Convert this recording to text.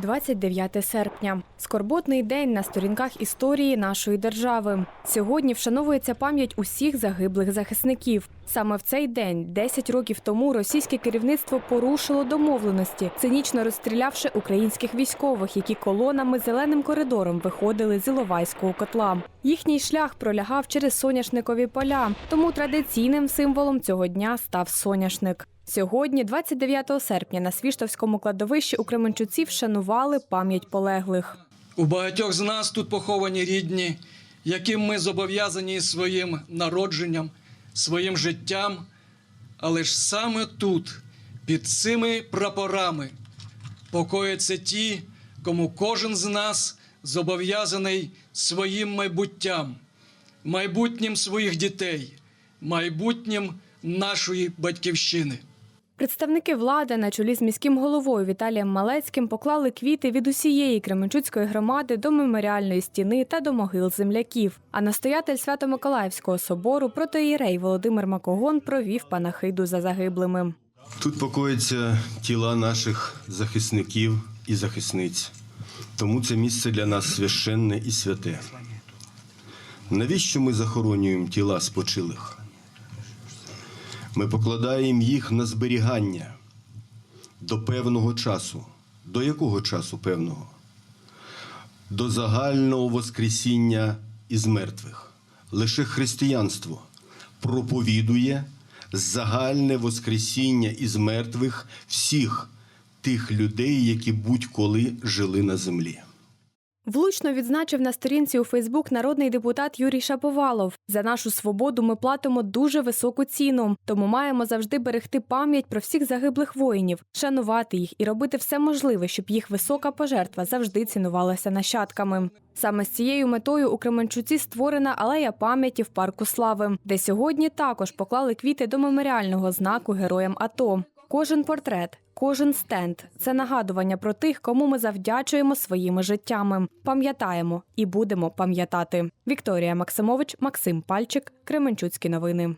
29 серпня. Скорботний день на сторінках історії нашої держави. Сьогодні вшановується пам'ять усіх загиблих захисників. Саме в цей день, 10 років тому, російське керівництво порушило домовленості, цинічно розстрілявши українських військових, які колонами зеленим коридором виходили з Іловайського котла. Їхній шлях пролягав через соняшникові поля, тому традиційним символом цього дня став соняшник. Сьогодні, 29 серпня, на Свіштовському кладовищі у Кременчуці вшанували пам'ять полеглих. У багатьох з нас тут поховані рідні, яким ми зобов'язані своїм народженням, своїм життям. Але ж саме тут, під цими прапорами, покояться ті, кому кожен з нас зобов'язаний своїм майбуттям, майбутнім своїх дітей, майбутнім нашої батьківщини. Представники влади на чолі з міським головою Віталієм Малецьким поклали квіти від усієї Кременчуцької громади до меморіальної стіни та до могил земляків. А настоятель Свято-Миколаївського собору протоїрей Володимир Макогон провів панахиду за загиблими. Тут покояться тіла наших захисників і захисниць. Тому це місце для нас священне і святе. Навіщо ми захоронюємо тіла спочилих? Ми покладаємо їх на зберігання до певного часу. До якого часу певного? До загального Воскресіння із мертвих. Лише християнство проповідує загальне Воскресіння із мертвих всіх тих людей, які будь-коли жили на землі. Влучно відзначив на сторінці у Фейсбук народний депутат Юрій Шаповалов. За нашу свободу ми платимо дуже високу ціну, тому маємо завжди берегти пам'ять про всіх загиблих воїнів, шанувати їх і робити все можливе, щоб їх висока пожертва завжди цінувалася нащадками. Саме з цією метою у Кременчуці створена алея пам'яті в парку слави, де сьогодні також поклали квіти до меморіального знаку героям АТО. Кожен портрет, кожен стенд це нагадування про тих, кому ми завдячуємо своїми життями. Пам'ятаємо і будемо пам'ятати. Вікторія Максимович, Максим Пальчик, Кременчуцькі новини.